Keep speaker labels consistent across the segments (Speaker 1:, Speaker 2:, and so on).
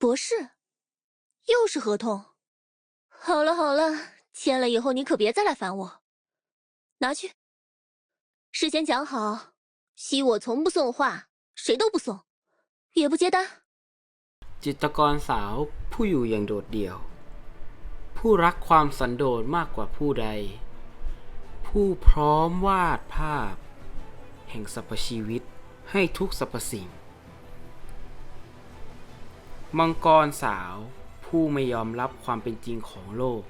Speaker 1: 博士，又是合同。好了好了，签了以后你可别再来烦我。拿去。事先讲好，西我从不送画，谁都不送，也不接单。
Speaker 2: จิตรกรสาวผู้อยู่อย่างโดดเดี่ยว ผู้รักความสันโดษมากกว่าผู้ใด ผู้พร้อมวาดภาพ แห่งสรรพชีวิตให้ทุกสรรพสิ่ง มังกรสาว ผู้ไม่ยอมรับความเป็นจริงของโลก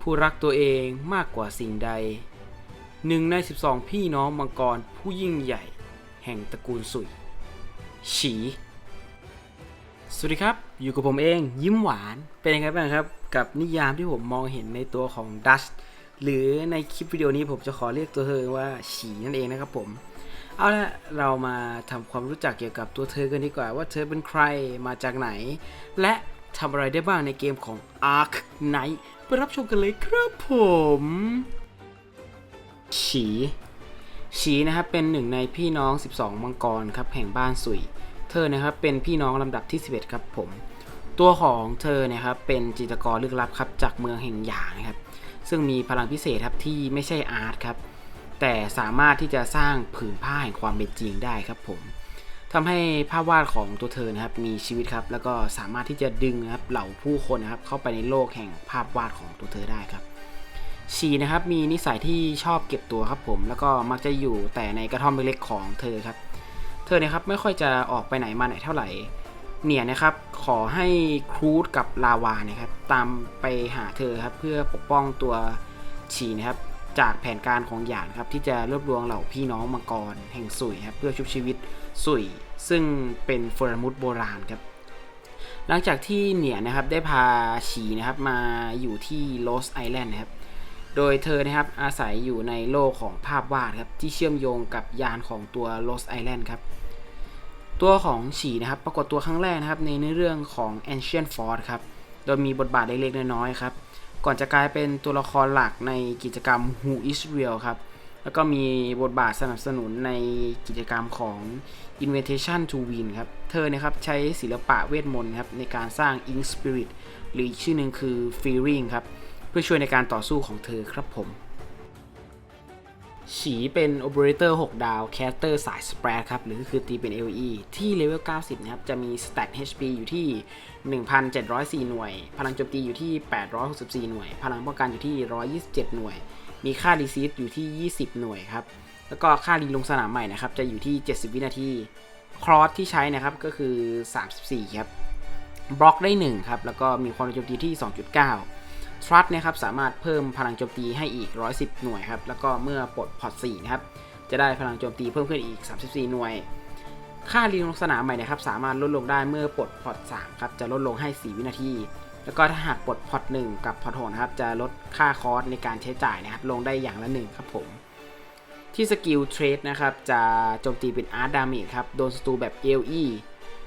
Speaker 2: ผู้รักตัวเองมากกว่าสิ่งใดหนึ่งใน 12 พี่น้องมังกรผู้ยิ่งใหญ่ แห่งตระกูลสุย ฉี สวัสดีครับ อยู่กับผมเองยิ้มหวาน เป็นยังไงบ้างครับ กับนิยามที่ผมมองเห็นในตัวของดัชหรือในคลิปวิดีโอนี้ผมจะขอเรียกตัวเธอว่าฉีนั่นเองนะครับผม เอาละเรามาทำความรู้จักเกี่ยวกับตัวเธอกันดีกว่าว่าเธอเป็นใครมาจากไหน และทำอะไรได้บ้างในเกมของ Ark Knight ไปรับชมกันเลยครับผมฉีฉีนะครับเป็นหนึ่งในพี่น้อง 12 มังกรครับแห่งบ้านสุย เธอนะครับเป็นพี่น้องลำดับที่ 11 ครับผม ตัวของเธอเนะครับเป็นจิตกรลึกลับครับจากเมืองแห่งหยางนะครับ ซึ่งมีพลังพิเศษครับที่ไม่ใช่อาร์ตครับ แต่สามารถที่จะสร้างผืนผ้าแห่งความเป็นจริงได้ครับผมทำให้ภาพวาดของตัวเธอนะครับมีชีวิตครับ แล้วก็สามารถที่จะดึงนะครับเหล่าผู้คนนะครับ เข้าไปในโลกแห่งภาพวาดของตัวเธอได้ครับชีนะครับมีนิสัยที่ชอบเก็บตัวครับผม แล้วก็มักจะอยู่แต่ในกระท่อมเล็กๆของเธอครับ เธอเนี่ยครับไม่ค่อยจะออกไปไหนมาไหนเท่าไหร่ เนี่ยนะครับขอให้ครูดกับลาวานะครับ ตามไปหาเธอครับเพื่อปกป้องตัวชีนะครับ จากแผนการของหยานครับที่จะรวบรวมเหล่าพี่น้องมังกรแห่งสุยครับเพื่อชุบชีวิตสุย ซึ่งเป็นฟอร์มุดโบราณครับหลังจากที่เหนียนะครับได้พาชีนะครับมาอยู่ที่โ s สไอแลนด์นะครับโดยเธอนะครับอาศัยอยู่ในโลกของภาพวาดครับที่เชื่อมโยงกับยานของตัวโ s สไอแลนด์ครับตัวของฉีนะครับปรากฏตัวครั้งแรกนะครับในเรื่องของ Ancient Force ครับโดยมีบทบาทเล็กๆน้อยๆครับ ก่อนจะกลายเป็นตัวละครหลักในกิจกรรม Who is Real ครับ แล้วก็มีบทบาทสนับสนุนในกิจกรรมของ Invitation to Win ครับ เธอเนี่ยครับใช้ศิลปะเวทมนต์ครับในการสร้าง Ink Spirit หรืออีกชื่อหนึ่งคือ Fearing ครับ เพื่อช่วยในการต่อสู้ของเธอครับผม ฉีเป็นโอเปอเรเตอร์6ดาวแคสเตอร์สายสเปรดครับ หรือคือตีเป็น AOE ที่เลเวล 90 นะครับ จะมีสแตท HP อยู่ที่ 1,704 หน่วย พลังโจมตีอยู่ที่ 864 หน่วย พลังป้องกันอยู่ที่ 127 หน่วย มีค่าดีซีดอยู่ที่ 20 หน่วยครับ แล้วก็ค่ารีลงสนามใหม่นะครับ จะอยู่ที่ 70 วินาที ครอสที่ใช้นะครับก็คือ 34 ครับ บล็อกได้ 1 ครับ แล้วก็มีความโจมตีที่ 2.9 ทรัสนะครับสามารถเพิ่มพลังโจมตีให้อีก 110 หน่วยครับ แล้วก็เมื่อปลดพอร์ต4นะครับ จะได้พลังโจมตีเพิ่มขึ้นอีก 34 หน่วย ค่ารีลงสนามใหม่นะครับ สามารถลดลงได้เมื่อปลดพอร์ต3ครับ จะลดลงให้ 4 วินาที แล้วก็ถ้าหากปลดพอร์ต1กับพอร์ต6นะครับ จะลดค่าคอสในการใช้จ่ายนะครับ ลงได้อย่างละ1ครับผม ที่สกิลเทรดนะครับ จะโจมตีเป็นอาร์ตดาเมจครับ โดนศัตรูแบบ AOE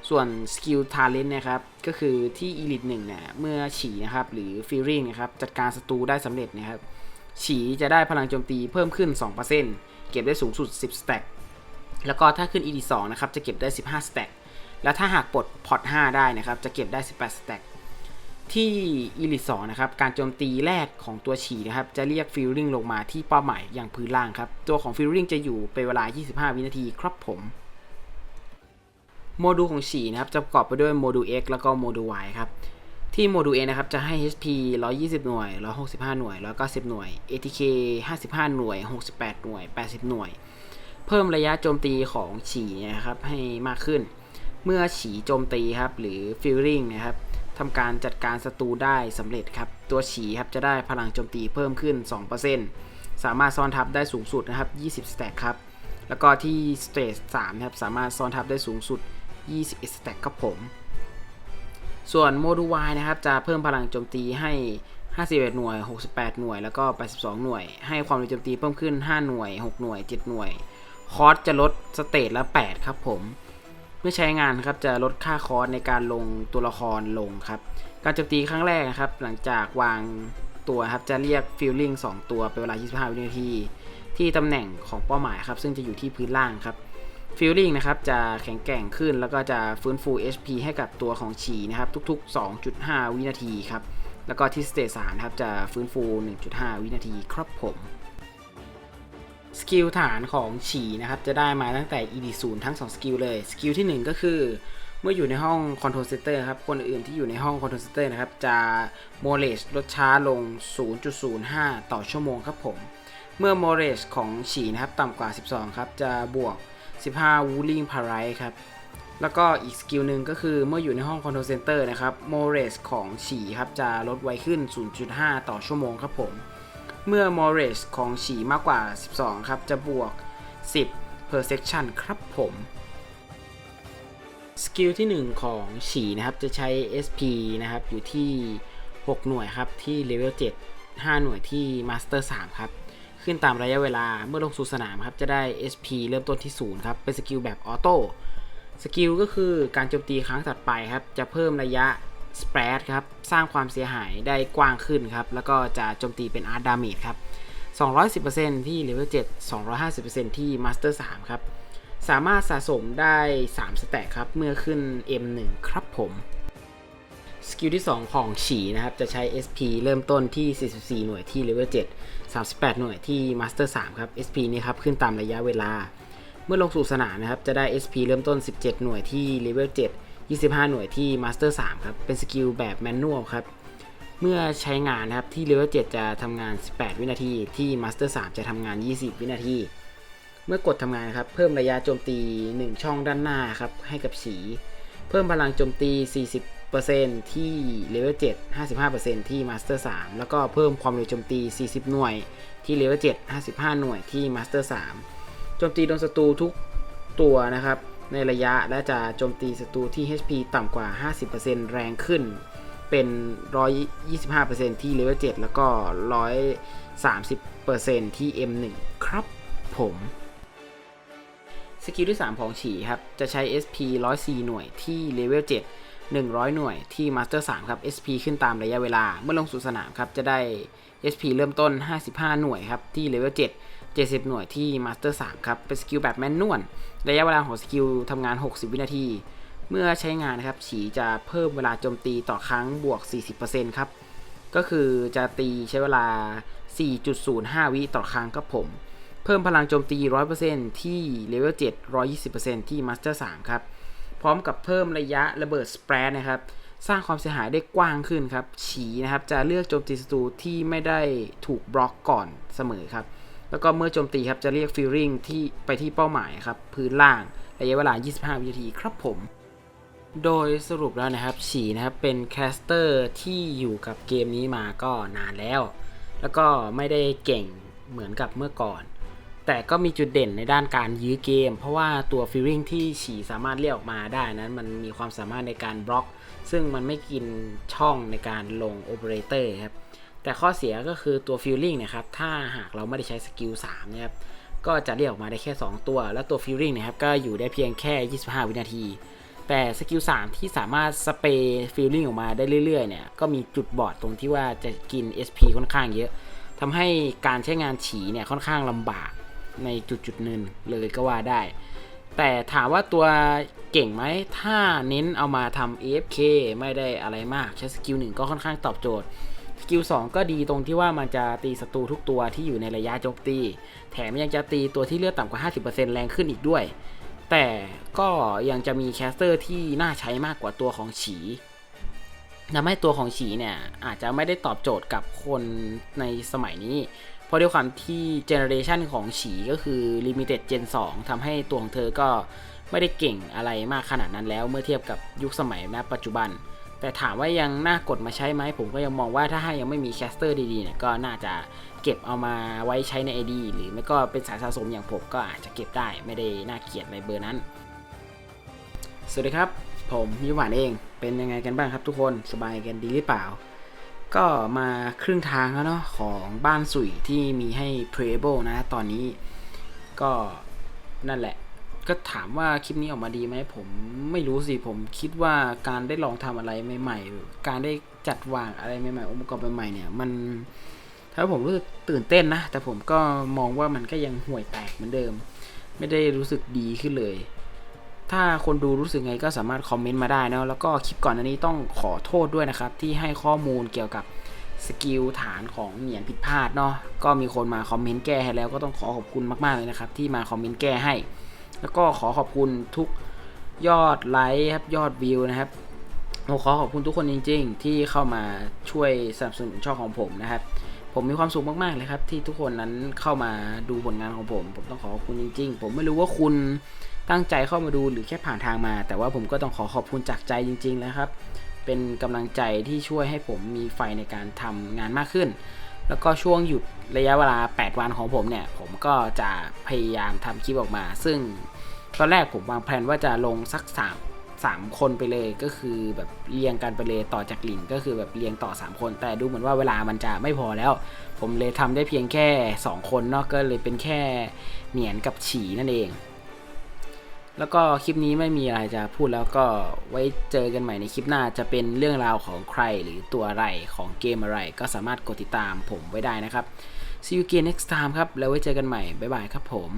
Speaker 2: ส่วนสกิลทาเลนต์นะครับก็คือที่อีลิทหนึ่งเนี่ยเมื่อฉีนะครับหรือฟีริงนะครับจัดการศัตรูได้สำเร็จนะครับฉีจะได้พลังโจมตีเพิ่มขึ้น 2%เก็บได้สูงสุด 10สแต็กแล้วก็ถ้าขึ้น ED 2 นะครับจะเก็บได้ 15สแต็กแล้วถ้าหากปลดพอร์ต5ได้นะครับจะเก็บได้ 18สแต็กที่อีลิท2นะครับการโจมตีแรกของตัวฉีนะครับจะเรียกฟิลลิ่งลงมาที่เป้าหมายอย่างพื้นล่างครับ ตัวของฟิลลิ่งจะอยู่เป็นเวลา 25 วินาทีครับผม โมดูลของฉี่นะครับจะประกอบไปด้วยโมดูล X แล้วก็โมดูล Y ครับ ที่โมดูล X นะครับจะให้ HP 120 หน่วย 165 หน่วย 190 หน่วย ATK 55 หน่วย 68 หน่วย 80 หน่วย เพิ่มระยะโจมตีของฉี่นะครับให้มากขึ้น เมื่อฉี่โจมตีครับหรือ Fearing นะครับทำการจัดการศัตรูได้สำเร็จครับ ตัวฉีครับจะได้พลังโจมตีเพิ่มขึ้น 2%สามารถซ่อนทับได้สูงสุดนะครับ 20 สแต็กครับ แล้วก็ที่สเตจ3นะครับ สามารถซ่อนทับได้สูงสุด 21สแต็กครับผม ส่วนโมดูล Y นะครับ จะเพิ่มพลังโจมตีให้ 51 หน่วย 68 หน่วย แล้วก็ 82 หน่วย ให้ความเร็วโจมตีเพิ่มขึ้น 5 หน่วย 6 หน่วย 7 หน่วย คอสจะลดสเตจละ 8 ครับผม เมื่อใช้งานครับจะลดค่าคอสในการลงตัวละครลงครับ การโจมตีครั้งแรกนะครับ หลังจากวางตัวครับจะเรียกฟิลลิ่ง2ตัวเป็นเวลา 25 วินาที ที่ตำแหน่งของเป้าหมายครับ ซึ่งจะอยู่ที่พื้นล่างครับ ฟิลลิ่งนะครับจะแข็งแกร่งขึ้น แล้วก็จะฟื้นฟู HP ให้กับตัวของฉีนะครับทุก ๆ 2.5 วินาทีครับแล้วก็ที่สเตจ3นะครับจะฟื้นฟู 1.5 วินาทีครับผมสกิลฐานของฉีนะครับจะได้มาตั้งแต่ ED 0ทั้ง 2 สกิลเลย สกิลที่ 1 ก็คือ เมื่ออยู่ในห้อง Control Center ครับ คนอื่นที่อยู่ในห้อง Control Center นะครับ จะโมเลชลดช้าลง 0.05 ต่อชั่วโมงครับผม เมื่อโมเลชของฉีนะครับ ต่ำกว่า 12 ครับ จะบวก 15 Wooling p a r i t e ครับ แล้วก็อีกสกิลหนึ่งก็คือเมื่ออยู่ในห้อง Control Center นะครับโมเรสของฉี่ครับจะลดไวขึ้น 0.5 ต่อชั่วโมงครับผม เมื่อ m o r a g e ของฉี่มากกว่า 12 ครับจะบวก 10 per section ครับผมสกิลที่ 1 ของฉีนะครับ จะใช้ SP นะครับ อยู่ที่ 6 หน่วยครับ ที่เลเวล7 5 หน่วยที่ Master 3ครับ ขึ้นตามระยะเวลาเมื่อลงสู่สนามครับจะได้ SP เริ่มต้นที่0ครับเป็นสกิลแบบออโต้สกิลก็คือการโจมตีครั้งถัดไปครับจะเพิ่มระยะสเปรดครับสร้างความเสียหายได้กว้างขึ้นครับแล้วก็จะโจมตีเป็นอาร์ดาเมจครับ210%ที่เลเวล7 250%ที่มาสเตอร์3ครับสามารถสะสมได้ 3 สแต็กครับ เมื่อขึ้น M1 ครับผม สกิลที่ 2 ของฉีนะครับ จะใช้ SP เริ่มต้นที่ 44 หน่วยที่เลเวล7 38 หน่วยที่มาสเตอร์3ครับ SP นี้ครับ ขึ้นตามระยะเวลา เมื่อลงสู่สนามนะครับ จะได้ SP เริ่มต้น 17 หน่วยที่เลเวล7 25 หน่วยที่ Master 3ครับ เป็นสกิลแบบแมนนวลครับ เมื่อใช้งานนะครับที่เลเวล7จะทำงาน 18 วินาที ที่ Master 3จะทำงาน 20 วินาที เมื่อกดทำงานครับ เพิ่มระยะโจมตี 1 ช่องด้านหน้าครับให้กับสีเพิ่มพลังโจมตี 40 ที่เลเวล7 55%ที่ Master 3แล้วก็เพิ่มความเร็วโจมตี 40 หน่วยที่เลเวล7 55 หน่วยที่ Master 3โจมตีโดนศัตรูทุกตัวนะครับ ในระยะและจะโจมตีศัตรูที่ HP ต่ำกว่า 50%แรงขึ้น เป็น 125%ที่เลเวล7แล้วก็ 130%ที่ M1 ครับผมสกิลที่ 3 ของฉีครับ จะใช้ SP 104 หน่วยที่เลเวล7 100 หน่วยที่ Master 3ครับ SP ขึ้นตามระยะเวลา เมื่อลงสู่สนามครับจะได้ SP เริ่มต้น 55 หน่วยครับที่เลเวล7 70 หน่วยที่ Master 3ครับเป็นสกิลแบบแมนนวลระยะเวลาของสกิลทำงาน 60 วินาที เมื่อใช้งานนะครับฉีจะเพิ่มเวลาโจมตีต่อครั้งบวก 40%ครับก็คือจะตีใช้เวลา 4.05 วิต่อครั้งครับผม เพิ่มพลังโจมตี 100%ที่เลเวล7 120%ที่ Master 3ครับ พร้อมกับเพิ่มระยะระเบิดสเปรดนะครับ สร้างความเสียหายได้กว้างขึ้นครับ ฉีนะครับจะเลือกโจมตีศัตรูที่ไม่ได้ถูกบล็อกก่อนเสมอครับ แล้วก็เมื่อโจมตีครับจะเรียกฟิลลิ่งที่ไปที่เป้าหมายครับพื้นล่างระยะเวลา 25 วินาทีครับผม โดยสรุปแล้วนะครับ ฉีนะครับเป็นแคสเตอร์ที่อยู่กับเกมนี้มาก็นานแล้ว แล้วก็ไม่ได้เก่งเหมือนกับเมื่อก่อน แต่ก็มีจุดเด่นในด้านการยื้อเกม เพราะว่าตัวฟีลลิ่งที่ฉีสามารถเรียกออกมาได้นั้น มันมีความสามารถในการบล็อก ซึ่งมันไม่กินช่องในการลงโอเปอเรเตอร์ครับแต่ข้อเสียก็คือตัวฟีลลิ่งนะครับถ้าหากเราไม่ได้ใช้สกิล3นะครับก็จะเรียกออกมาได้แค่ 2 ตัว แล้วตัวฟีลลิ่งนะครับก็อยู่ได้เพียงแค่ 25 วินาที แต่สกิล3ที่สามารถสเปรย์ฟีลลิ่งออกมาได้เรื่อยๆเนี่ยก็มีจุดบอดตรงที่ว่าจะกิน SP ค่อนข้างเยอะทำให้การใช้งานฉีเนี่ยค่อนข้างลำบาก ในจุดจุดๆหนึ่งเลยก็ว่าได้ แต่ถามว่าตัวเก่งไหม ถ้าเน้นเอามาทำ AFK ไม่ได้อะไรมาก ใช้สกิลหนึ่งก็ค่อนข้างตอบโจทย์ สกิล2ก็ดีตรงที่ว่ามันจะตีศัตรูทุกตัวที่อยู่ในระยะโจมตี แถมยังจะตีตัวที่เลือดต่ำกว่า 50%แรงขึ้นอีกด้วย แต่ก็ยังจะมีแคสเตอร์ที่น่าใช้มากกว่าตัวของฉีทำให้ตัวของฉีเนี่ยอาจจะไม่ได้ตอบโจทย์กับคนในสมัยนี้ เพราะด้วยความที่เจเนอเรชันของฉีก็คือ Limited Gen 2ทำให้ตัวของเธอก็ไม่ได้เก่งอะไรมากขนาดนั้นแล้วเมื่อเทียบกับยุคสมัยณปัจจุบัน แต่ถามว่ายังน่ากดมาใช้ไหมผมก็ยังมองว่าถ้ายังไม่มีแคสเตอร์ดีๆเนี่ยก็น่าจะเก็บเอามาไว้ใช้ใน ID หรือไม่ก็เป็นสายสะสมอย่างผมก็อาจจะเก็บได้ไม่ได้น่าเกลียดในเบอร์นั้น สวัสดีครับ ผมยิหวานเองเป็นยังไงกันบ้างครับทุกคนสบายกันดีหรือเปล่า ก็มาครึ่งทางแล้วเนาะของบ้านสุยที่มีให้ playable นะ ตอนนี้ก็นั่นแหละ ก็ถามว่าคลิปนี้ออกมาดีไหมผมไม่รู้สิ ผมคิดว่าการได้ลองทำอะไรใหม่ ๆ การได้จัดวางอะไรใหม่ๆองค์ประกอบใหม่ๆเนี่ยมันถ้าผมรู้สึกตื่นเต้นนะ แต่ผมก็มองว่ามันก็ยังห่วยแตกเหมือนเดิม ไม่ได้รู้สึกดีขึ้นเลย ถ้าคนดูรู้สึกไงก็สามารถคอมเมนต์มาได้นะแล้วก็คลิปก่อนอันนี้ต้องขอโทษด้วยนะครับ ที่ให้ข้อมูลเกี่ยวกับสกิลฐานของเหนียนผิดพลาดเนาะก็มีคนมาคอมเมนต์แก้ให้แล้วก็ต้องขอขอบคุณมากๆเลยนะครับ ที่มาคอมเมนต์แก้ให้ แล้วก็ขอขอบคุณทุกยอดไลค์ครับยอดวิวนะครับผมขอขอบคุณทุกคนจริง ๆ ที่เข้ามาช่วยสนับสนุนช่องของผมนะครับ ผมมีความสุขมากๆเลยครับ ที่ทุกคนนั้นเข้ามาดูผลงานของผม ผมต้องขอขอบคุณจริง ๆ ผมไม่รู้ว่าคุณ ตั้งใจเข้ามาดูหรือแค่ผ่านทางมา แต่ว่าผมก็ต้องขอขอบคุณจากใจจริง ๆ นะครับ เป็นกำลังใจที่ช่วยให้ผมมีไฟในการทำงานมากขึ้น แล้วก็ช่วงหยุดระยะเวลา 8 วันของผมเนี่ย ผมก็จะพยายามทำคลิปออกมา ซึ่งตอนแรกผมวางแผนว่าจะลงสัก3 3 คนไปเลยก็คือแบบเรียงกันไปเลยต่อจากหลินก็คือแบบเรียงต่อ 3 คน แต่ดูเหมือนว่าเวลามันจะไม่พอแล้ว ผมเลยทำได้เพียงแค่ 2 คนเนาะก็เลยเป็นแค่เหนียนกับฉีนั่นเอง แล้วก็คลิปนี้ไม่มีอะไรจะพูดแล้วก็ไว้เจอกันใหม่ในคลิปหน้าจะเป็นเรื่องราวของใครหรือตัวอะไรของเกมอะไร ก็สามารถกดติดตามผมไว้ได้นะครับ see you again next time ครับ แล้วไว้เจอกันใหม่ บ๊ายบายครับผม